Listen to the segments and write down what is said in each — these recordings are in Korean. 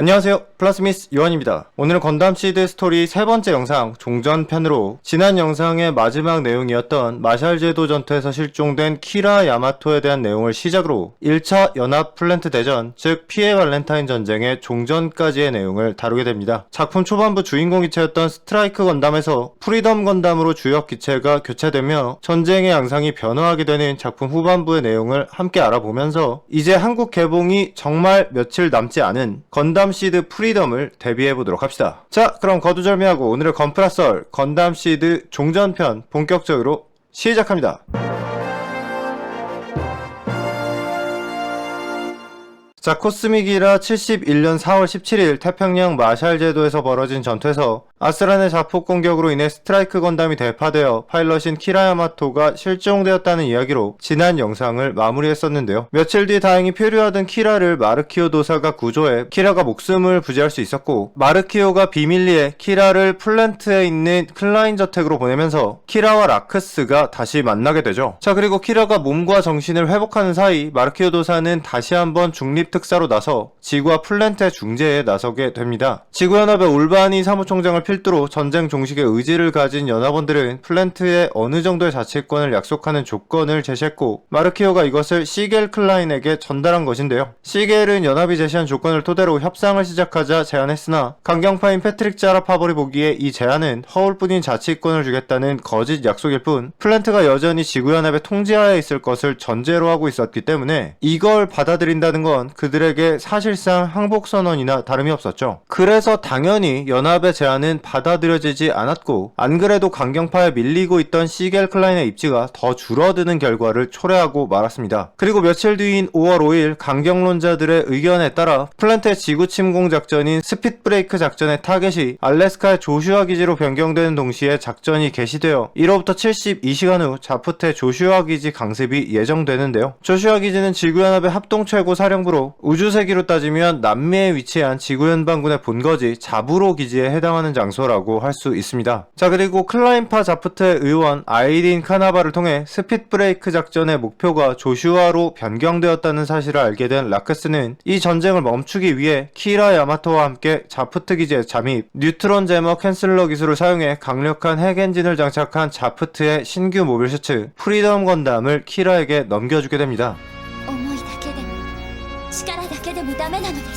안녕하세요. 플라스미스 요한입니다. 오늘은 건담 시드 스토리 세 번째 영상 종전편으로 지난 영상의 마지막 내용이었던 마샬 제도 전투에서 실종된 키라 야마토에 대한 내용을 시작으로 1차 연합 플랜트 대전 즉 피해 발렌타인 전쟁의 종전까지의 내용을 다루게 됩니다. 작품 초반부 주인공 기체였던 스트라이크 건담에서 프리덤 건담으로 주역 기체가 교체되며 전쟁의 양상이 변화하게 되는 작품 후반부의 내용을 함께 알아보면서 이제 한국 개봉이 정말 며칠 남지 않은 건담 시드 프리덤을 대비해 보도록 합시다. 자, 그럼 거두절미하고 오늘의 건프라썰 건담 시드 종전편 본격적으로 시작합니다. 자, 코스믹이라 71년 4월 17일 태평양 마샬 제도에서 벌어진 전투에서 아스란의 자폭 공격으로 인해 스트라이크 건담이 대파되어 파일럿인 키라야마토가 실종되었다는 이야기로 지난 영상을 마무리했었는데요. 며칠 뒤 다행히 표류하던 키라를 마르키오 도사가 구조해 키라가 목숨을 부지할 수 있었고 마르키오가 비밀리에 키라를 플랜트에 있는 클라인 저택으로 보내면서 키라와 라크스가 다시 만나게 되죠. 자 그리고 키라가 몸과 정신을 회복하는 사이 마르키오 도사는 다시 한번 중립 특사로 나서 지구와 플랜트의 중재에 나서게 됩니다. 지구연합의 올바니 사무총장을 필두로 전쟁 종식의 의지를 가진 연합원들은 플랜트에 어느 정도의 자치권을 약속하는 조건을 제시했고 마르키오가 이것을 시겔 클라인에게 전달한 것인데요. 시겔은 연합이 제시한 조건을 토대로 협상을 시작하자 제안했으나 강경파인 패트릭 자라 파벌이 보기에 이 제안은 허울뿐인 자치권을 주겠다는 거짓 약속일 뿐 플랜트가 여전히 지구연합의 통제하에 있을 것을 전제로 하고 있었기 때문에 이걸 받아들인다는 건 그들에게 사실상 항복선언이나 다름이 없었죠. 그래서 당연히 연합의 제안은 받아들여지지 않았고 안 그래도 강경파에 밀리고 있던 시겔 클라인의 입지가 더 줄어드는 결과를 초래하고 말았습니다. 그리고 며칠 뒤인 5월 5일 강경론자들의 의견에 따라 플랜트의 지구 침공 작전인 스핏 브레이크 작전의 타겟이 알래스카의 조슈아 기지로 변경되는 동시에 작전이 개시되어 1호부터 72시간 후 자프테 조슈아 기지 강습이 예정되는데요. 조슈아 기지는 지구연합의 합동 최고 사령부로 우주세기로 따지면 남미에 위치한 지구연방군의 본거지 자부로 기지에 해당하는 장소 라고 할 수 있습니다. 자 그리고 클라인파 자프트 의원 아이린 카나바를 통해 스핏 브레이크 작전의 목표가 조슈아로 변경되었다는 사실을 알게 된 라크스는 이 전쟁을 멈추기 위해 키라 야마토와 함께 자프트 기지에 잠입, 뉴트론 제머 캔슬러 기술을 사용해 강력한 핵 엔진을 장착한 자프트의 신규 모빌 셔츠 프리덤 건담을 키라에게 넘겨주게 됩니다. 思いだけでも力だけでもダメなのですだから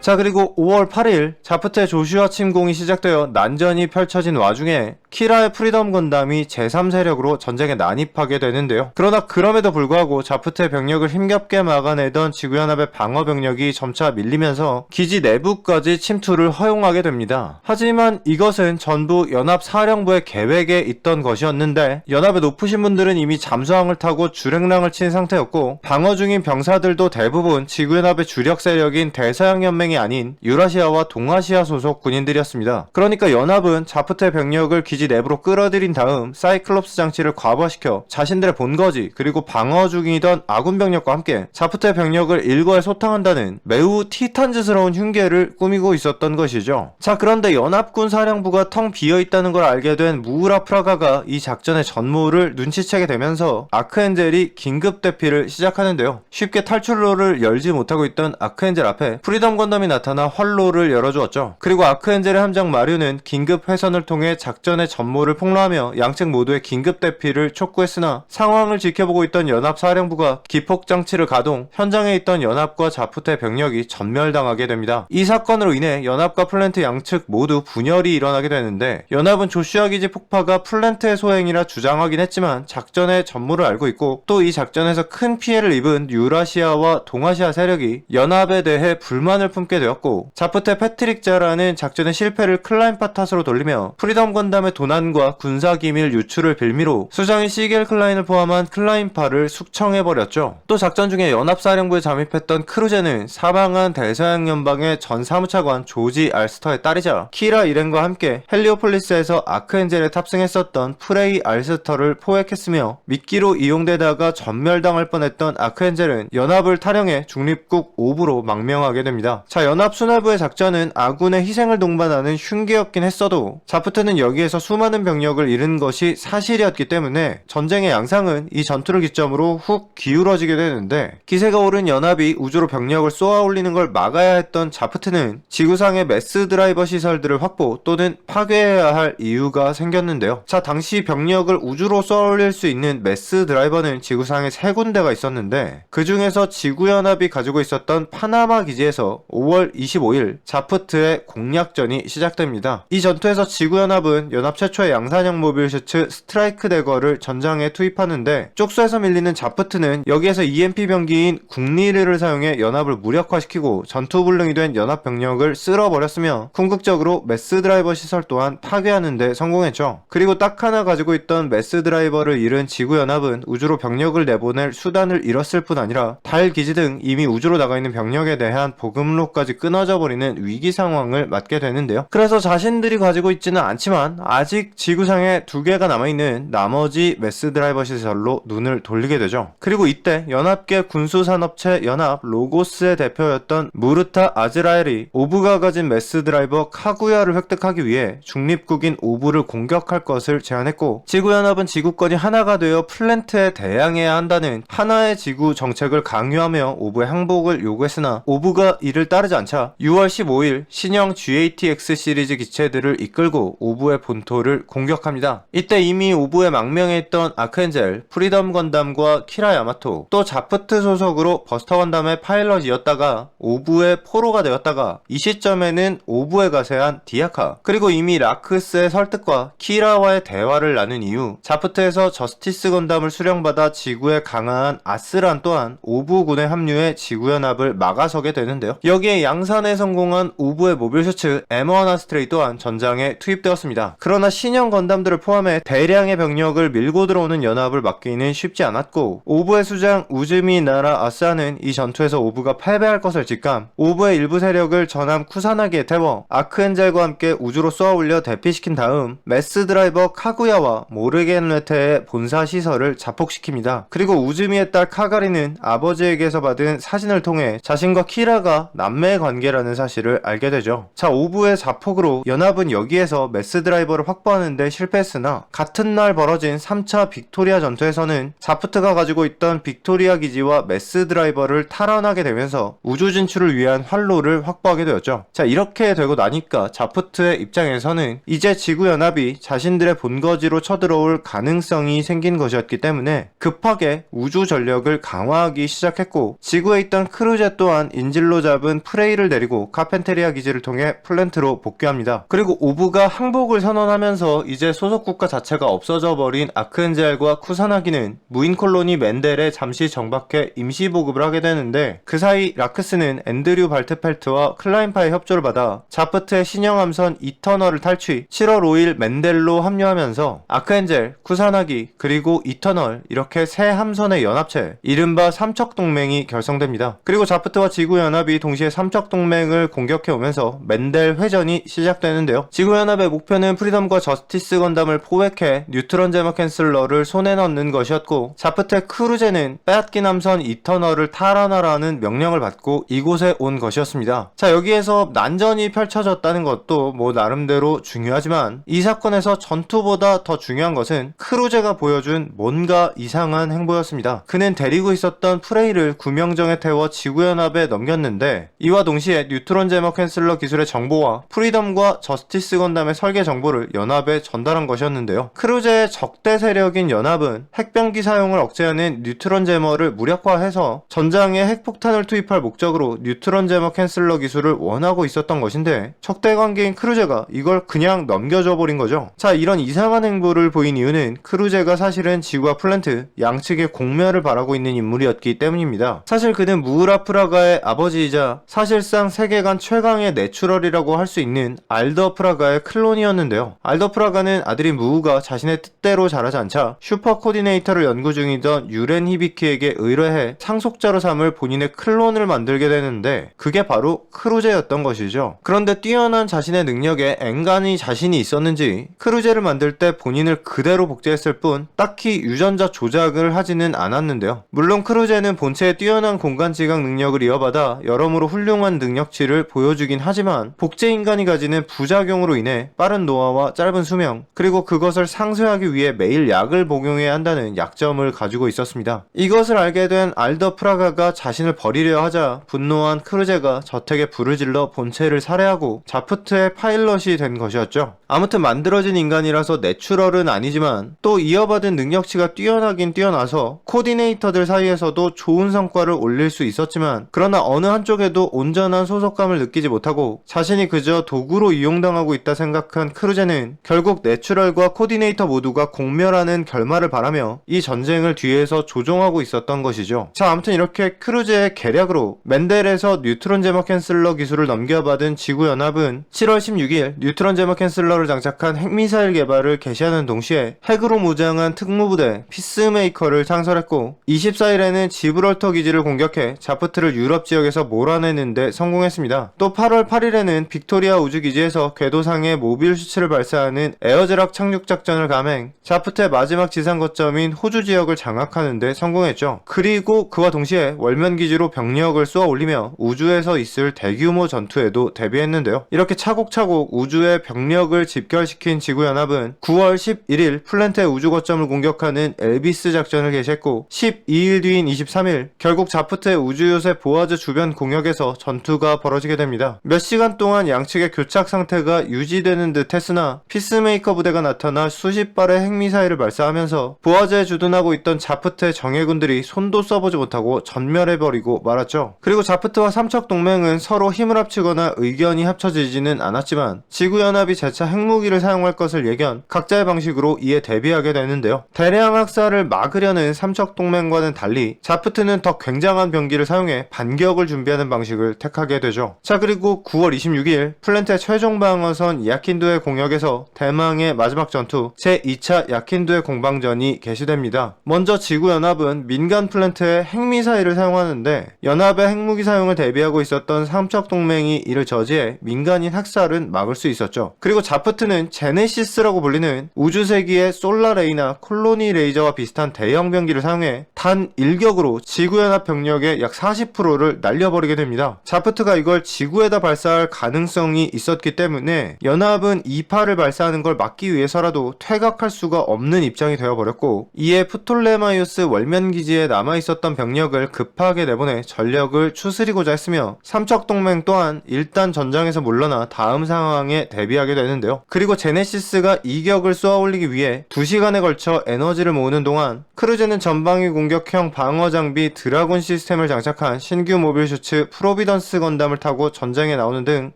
자 그리고 5월 8일 자프트의 조슈아 침공이 시작되어 난전이 펼쳐진 와중에 키라의 프리덤 건담이 제3세력으로 전쟁에 난입하게 되는데요. 그러나 그럼에도 불구하고 자프트의 병력을 힘겹게 막아내던 지구연합의 방어 병력이 점차 밀리면서 기지 내부까지 침투를 허용하게 됩니다. 하지만 이것은 전부 연합 사령부의 계획에 있던 것이었는데 연합의 높으신 분들은 이미 잠수함을 타고 주랭랑을 친 상태였고 방어 중인 병사들도 대부분 지구연합의 주력 세력인 대서양 연맹 이 아닌 유라시아와 동아시아 소속 군인들이었습니다. 그러니까 연합은 자프트의 병력을 기지 내부로 끌어들인 다음 사이클롭스 장치를 과부하시켜 자신들의 본거지 그리고 방어 중이던 아군 병력과 함께 자프트의 병력을 일거에 소탕한다는 매우 티탄즈스러운 흉계를 꾸미고 있었던 것이죠. 자 그런데 연합군 사령부가 텅 비어 있다는 걸 알게 된 무우라 프라가가 이 작전의 전무를 눈치채게 되면서 아크엔젤이 긴급 대피를 시작하는데요. 쉽게 탈출로를 열지 못하고 있던 아크엔젤 앞에 프리덤 건담 이 나타나 활로를 열어주었죠. 그리고 아크엔젤의 함장 마류는 긴급 회선을 통해 작전의 전모를 폭로하며 양측 모두의 긴급 대피를 촉구했으나 상황을 지켜보고 있던 연합 사령부가 기폭 장치를 가동, 현장에 있던 연합과 자프트의 병력이 전멸당하게 됩니다. 이 사건으로 인해 연합과 플랜트 양측 모두 분열이 일어나게 되는데 연합은 조슈아 기지 폭파가 플랜트의 소행이라 주장하긴 했지만 작전의 전무를 알고 있고 또 이 작전에서 큰 피해를 입은 유라시아와 동아시아 세력이 연합에 대해 불만을 품게 되었고 자프트 패트릭 자라는 작전의 실패를 클라인파 탓으로 돌리며 프리덤 건담의 도난과 군사 기밀 유출을 빌미로 수장인 시겔 클라인을 포함한 클라인파를 숙청해버렸죠. 또 작전 중에 연합사령부에 잠입했던 크루제는 사망한 대서양 연방의 전 사무차관 조지 알스터의 딸이자 키라 이렌과 함께 헬리오폴리스에서 아크엔젤에 탑승했었던 프레이 알스터를 포획했으며 미끼로 이용되다가 전멸당할 뻔했던 아크엔젤은 연합을 탈영해 중립국 오부로 망명하게 됩니다. 자, 연합 수뇌부의 작전은 아군의 희생을 동반하는 흉계였긴 했어도 자프트는 여기에서 수많은 병력을 잃은 것이 사실이었기 때문에 전쟁의 양상은 이 전투를 기점으로 훅 기울어지게 되는데 기세가 오른 연합이 우주로 병력을 쏘아 올리는 걸 막아야 했던 자프트는 지구상의 매스 드라이버 시설들을 확보 또는 파괴해야 할 이유가 생겼는데요. 자, 당시 병력을 우주로 쏘아 올릴 수 있는 매스 드라이버는 지구상에 세 군데가 있었는데 그 중에서 지구연합이 가지고 있었던 파나마 기지에서 5월 25일 자프트의 공략전이 시작됩니다. 이 전투에서 지구연합은 연합 최초의 양산형 모빌 슈츠 스트라이크 대거를 전장에 투입하는데 쪽수에서 밀리는 자프트는 여기에서 EMP 병기인 국리르를 사용해 연합을 무력화시키고 전투불능이 된 연합 병력을 쓸어버렸으며 궁극적으로 매스 드라이버 시설 또한 파괴하는 데 성공했죠. 그리고 딱 하나 가지고 있던 매스 드라이버를 잃은 지구연합은 우주로 병력을 내보낼 수단을 잃었을 뿐 아니라 달 기지 등 이미 우주로 나가 있는 병력에 대한 보급로까지 끊어져 버리는 위기 상황을 맞게 되는데요. 그래서 자신들이 가지고 있지는 않지만 아직 지구상에 두 개가 남아있는 나머지 매스 드라이버 시설로 눈을 돌리게 되죠. 그리고 이때 연합계 군수산업체 연합 로고스의 대표였던 무르타 아즈라엘이 오브가 가진 매스 드라이버 카구야를 획득하기 위해 중립국인 오브를 공격할 것을 제안했고 지구연합은 지구권이 하나가 되어 플랜트에 대항해야 한다는 하나의 지구 정책을 강요하며 오브의 항복을 요구했으나 오브가 이를 따르지 않자 6월 15일 신형 GATX 시리즈 기체들을 이끌고 오브의 본토를 공격합니다. 이때 이미 오브의 망명에 있던 아크엔젤, 프리덤 건담과 키라 야마토, 또 자프트 소속으로 버스터 건담의 파일럿이었다가 오브의 포로가 되었다가 이 시점에는 오브에 가세한 디아카, 그리고 이미 라크스의 설득과 키라와의 대화를 나눈 이후 자프트에서 저스티스 건담을 수령받아 지구에 강화한 아스란 또한 오브군에 합류해 지구연합을 막아서게 되는데요. 여기에 양산에 성공한 오브의 모빌 셔츠 M1 아스트레이 또한 전장에 투입되었습니다. 그러나 신형 건담들을 포함해 대량의 병력을 밀고 들어오는 연합을 막기는 쉽지 않았고 오브의 수장 우즈미 나라 아스아는 이 전투에서 오브가 패배할 것을 직감 오브의 일부 세력을 전함 쿠사나기에 태워 아크엔젤과 함께 우주로 쏘아 올려 대피시킨 다음 메스 드라이버 카구야와 모르겐레테의 본사 시설을 자폭시킵니다. 그리고 우즈미의 딸 카가리는 아버지에게서 받은 사진을 통해 자신과 키라가 남매 의 관계라는 사실을 알게 되죠. 자, 오브의 자폭으로 연합은 여기에서 메스 드라이버를 확보하는데 실패했으나 같은 날 벌어진 3차 빅토리아 전투에서는 자프트가 가지고 있던 빅토리아 기지와 메스 드라이버를 탈환하게 되면서 우주 진출을 위한 활로를 확보하게 되었죠. 자, 이렇게 되고 나니까 자프트의 입장에서는 이제 지구 연합이 자신들의 본거지로 쳐들어올 가능성이 생긴 것이었기 때문에 급하게 우주 전력을 강화하기 시작했고 지구에 있던 크루제 또한 인질로 잡은 프레이를 내리고 카펜테리아 기지를 통해 플랜트로 복귀합니다. 그리고 오브가 항복을 선언하면서 이제 소속 국가 자체가 없어져 버린 아크엔젤과 쿠사나기는 무인 콜로니 맨델에 잠시 정박해 임시 보급을 하게 되는데 그 사이 라크스는 앤드류 발트펠트와 클라인파의 협조를 받아 자프트의 신형 함선 이터널을 탈취 7월 5일 맨델로 합류하면서 아크엔젤, 쿠사나기 그리고 이터널 이렇게 세 함선의 연합체 이른바 삼척 동맹이 결성됩니다. 그리고 자프트와 지구 연합이 동시에 삼척 동맹을 공격해 오면서 맨델 회전이 시작되는데요. 지구 연합의 목표는 프리덤과 저스티스 건담을 포획해 뉴트론 제머 캔슬러를 손에 넣는 것이었고 자프트의 크루제는 빼앗긴 함선 이터널을 탈환하라는 명령을 받고 이곳에 온 것이었습니다. 자 여기에서 난전이 펼쳐졌다는 것도 뭐 나름대로 중요하지만 이 사건에서 전투보다 더 중요한 것은 크루제가 보여준 뭔가 이상한 행보였습니다. 그는 데리고 있었던 프레이를 구명정에 태워 지구연합에 넘겼는데 이와 동시에 뉴트론 제머 캔슬러 기술의 정보와 프리덤과 저스티스 건담의 설계 정보를 연합에 전달한 것이었는데요. 크루제의 적대 세력인 연합은 핵병기 사용을 억제하는 뉴트론 제머를 무력화해서 전장에 핵폭탄을 투입할 목적으로 뉴트론 제머 캔슬러 기술을 원하고 있었던 것인데 적대 관계인 크루제가 이걸 그냥 넘겨줘 버린 거죠. 자 이런 이상한 행보를 보인 이유는 크루제가 사실은 지구와 플랜트 양측의 공멸을 바라고 있는 인물이었기 때문입니다. 사실 그는 무우라 프라가의 아버지이자 사실상 세계관 최강의 내추럴이라고 할 수 있는 알더 프라가의 클론이었는데요. 알더 프라가는 아들인 무우가 자신의 뜻대로 자라지 않자 슈퍼 코디네이터를 연구 중이던 유렌 히비키에게 의뢰해 상속자로 삼을 본인의 클론을 만들게 되는데 그게 바로 크루제였던 것이죠. 그런데 뛰어난 자신의 능력에 앵간히 자신이 있었는지 크루제를 만들 때 본인을 그대로 복제했을 뿐 딱히 유전자 조작을 하지는 않았는데요. 물론 크루제는 본체의 뛰어난 공간 지각 능력을 이어받아 여러모로 훌륭 한 능력치를 보여주긴 하지만 복제 인간이 가지는 부작용으로 인해 빠른 노화와 짧은 수명, 그리고 그것을 상쇄하기 위해 매일 약을 복용해야 한다는 약점을 가지고 있었습니다. 이것을 알게 된 알더 프라가가 자신을 버리려 하자 분노한 크루제가 저택에 불을 질러 본체를 살해하고 자프트의 파일럿이 된 것이었죠. 아무튼 만들어진 인간이라서 내추럴은 아니지만 또 이어받은 능력치가 뛰어나긴 뛰어나서 코디네이터들 사이에서도 좋은 성과를 올릴 수 있었지만 그러나 어느 한쪽에도 온전한 소속감을 느끼지 못하고 자신이 그저 도구로 이용당하고 있다 생각한 크루제는 결국 내추럴과 코디네이터 모두가 공멸하는 결말을 바라며 이 전쟁을 뒤에서 조종하고 있었던 것이죠. 자 아무튼 이렇게 크루제의 계략으로 맨델에서 뉴트론 제머 캔슬러 기술을 넘겨받은 지구연합은 7월 16일 뉴트론 제머 캔슬러를 장착한 핵미사일 개발을 개시하는 동시에 핵으로 무장한 특무부대 피스메이커를 창설했고 24일에는 지브럴터 기지를 공격해 자프트를 유럽 지역에서 몰아내는 데 성공했습니다. 또 8월 8일에는 빅토리아 우주기지에서 궤도상의 모빌 슈츠를 발사하는 에어드락 착륙 작전을 감행 자프트의 마지막 지상 거점인 호주 지역을 장악하는데 성공했죠. 그리고 그와 동시에 월면 기지로 병력을 쏘아 올리며 우주에서 있을 대규모 전투에도 대비했는데요. 이렇게 차곡차곡 우주의 병력을 집결시킨 지구연합은 9월 11일 플랜트의 우주 거점을 공격하는 엘비스 작전을 개시했고 12일 뒤인 23일 결국 자프트의 우주 요새 보아즈 주변 공역에서 전투가 벌어지게 됩니다. 몇 시간 동안 양측의 교착 상태가 유지되는 듯 했으나 피스메이커 부대가 나타나 수십 발의 핵미사일을 발사하면서 보아즈에 주둔하고 있던 자프트의 정예군들이 손도 써보지 못하고 전멸해버리고 말았죠. 그리고 자프트와 삼척 동맹은 서로 힘을 합치거나 의견이 합쳐지지는 않았지만 지구연합이 재차 핵무기를 사용할 것을 예견 각자의 방식으로 이에 대비하게 되는데요. 대량 학살을 막으려는 삼척 동맹과는 달리 자프트는 더 굉장한 병기를 사용해 반격을 준비하는 방식 을 택하게 되죠. 자 그리고 9월 26일 플랜트의 최종 방어선 야킨도의 공역에서 대망의 마지막 전투 제2차 야킨도의 공방전이 개시됩니다. 먼저 지구연합은 민간 플랜트에 핵미사일을 사용하는데 연합의 핵무기 사용을 대비하고 있었던 삼척 동맹이 이를 저지해 민간인 학살은 막을 수 있었죠. 그리고 자프트는 제네시스라고 불리는 우주세기의 솔라레이나 콜로니 레이저와 비슷한 대형 병기를 사용해 단 일격으로 지구연합 병력의 약 40%를 날려버리게 됩니다. 자프트가 이걸 지구에다 발사할 가능성이 있었기 때문에 연합은 이파를 발사하는 걸 막기 위해서라도 퇴각할 수가 없는 입장이 되어버렸고 이에 프톨레마이오스 월면 기지에 남아있었던 병력을 급하게 내보내 전력을 추스리고자 했으며 삼척 동맹 또한 일단 전장에서 물러나 다음 상황에 대비하게 되는데요. 그리고 제네시스가 이격을 쏘아올리기 위해 2시간에 걸쳐 에너지를 모으는 동안 크루제는 전방위 공격형 방어 장비 드라곤 시스템을 장착한 신규 모빌 슈츠 프로 비던스 건담을 타고 전장에 나오는 등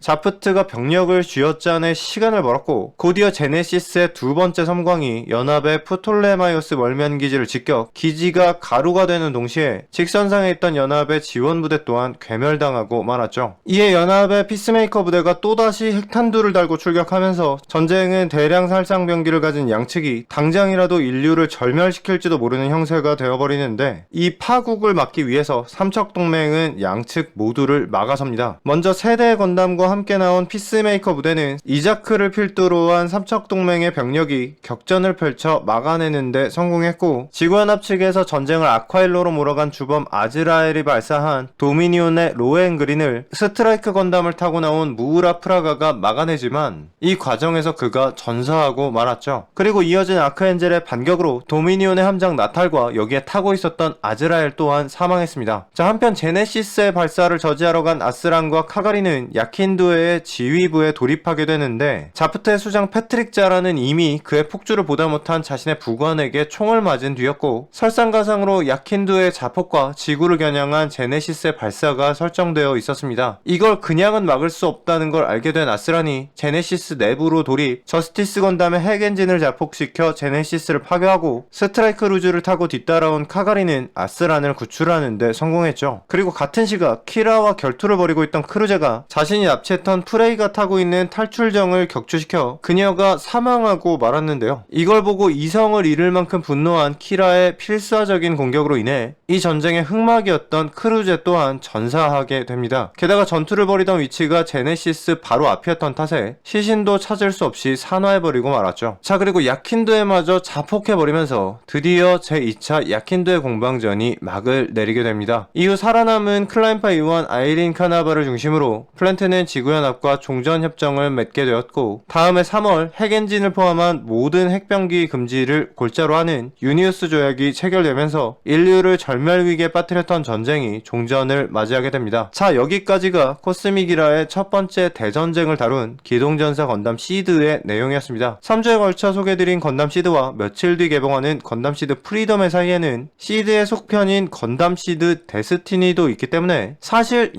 자프트가 병력을 쥐어짜내 시간을 벌었고 곧이어 제네시스의 두 번째 섬광이 연합의 프톨레마이오스 월면 기지를 직격 기지가 가루가 되는 동시에 직선상에 있던 연합의 지원 부대 또한 괴멸당하고 말았죠. 이에 연합의 피스메이커 부대가 또다시 핵탄두를 달고 출격하면서 전쟁은 대량 살상 병기를 가진 양측이 당장이라도 인류를 절멸시킬지도 모르는 형세가 되어버리는데 이 파국을 막기 위해서 삼척 동맹은 양측 모두를 막아섭니다. 먼저 세대의 건담과 함께 나온 피스메이커 부대는 이자크를 필두로 한 삼척 동맹의 병력이 격전을 펼쳐 막아내는데 성공했고 지구연합 측에서 전쟁을 아콰일로로 몰아간 주범 아즈라엘이 발사한 도미니온의 로엔그린을 스트라이크 건담을 타고 나온 무우라 프라가가 막아내지만 이 과정에서 그가 전사하고 말았죠. 그리고 이어진 아크엔젤의 반격으로 도미니온의 함장 나탈과 여기에 타고 있었던 아즈라엘 또한 사망했습니다. 자 한편 제네시스의 발사를 저지 하러 간 아스란과 카가리는 야킨도의 지휘부에 돌입하게 되는데 자프트의 수장 패트릭 자라는 이미 그의 폭주를 보다 못한 자신의 부관에게 총을 맞은 뒤였고 설상가상으로 야킨도의 자폭과 지구를 겨냥한 제네시스의 발사가 설정되어 있었습니다. 이걸 그냥은 막을 수 없다는 걸 알게 된 아스란이 제네시스 내부로 돌입 저스티스 건담의 핵 엔진을 자폭시켜 제네시스를 파괴하고 스트라이크 루즈를 타고 뒤따라온 카가리는 아스란을 구출하는데 성공했죠. 그리고 같은 시각 키라와 결투를 벌이고 있던 크루제가 자신이 납치했던 프레이가 타고 있는 탈출정을 격추시켜 그녀가 사망하고 말았는데요. 이걸 보고 이성을 잃을 만큼 분노한 키라의 필사적인 공격으로 인해 이 전쟁의 흑막이었던 크루제 또한 전사하게 됩니다. 게다가 전투를 벌이던 위치가 제네시스 바로 앞이었던 탓에 시신도 찾을 수 없이 산화해버리고 말았죠. 자 그리고 야킨도에마저 자폭해버리면서 드디어 제2차 야킨도의 공방전이 막을 내리게 됩니다. 이후 살아남은 클라인파 의원 아이린 카나바를 중심으로 플랜트는 지구연합과 종전협정을 맺게 되었고 다음에 3월 핵엔진을 포함한 모든 핵병기 금지를 골자로 하는 유니우스 조약이 체결되면서 인류를 절멸위기에 빠뜨렸던 전쟁이 종전을 맞이하게 됩니다. 자 여기까지가 코스믹이라의 첫 번째 대전쟁을 다룬 기동전사 건담 시드의 내용이었습니다. 3주에 걸쳐 소개드린 건담 시드와 며칠 뒤 개봉하는 건담 시드 프리덤의 사이에는 시드의 속편인 건담 시드 데스티니도 있기 때문에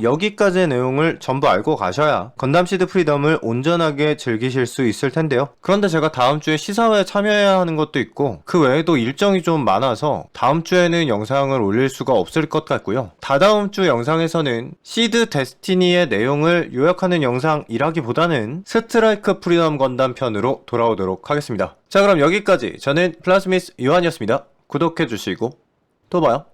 여기까지의 내용을 전부 알고 가셔야 건담 시드 프리덤을 온전하게 즐기실 수 있을 텐데요. 그런데 제가 다음 주에 시사회에 참여해야 하는 것도 있고 그 외에도 일정이 좀 많아서 다음 주에는 영상을 올릴 수가 없을 것 같고요. 다다음 주 영상에서는 시드 데스티니의 내용을 요약하는 영상이라기보다는 스트라이크 프리덤 건담 편으로 돌아오도록 하겠습니다. 자 그럼 여기까지 저는 플라스미스 요한이었습니다. 구독해주시고 또 봐요.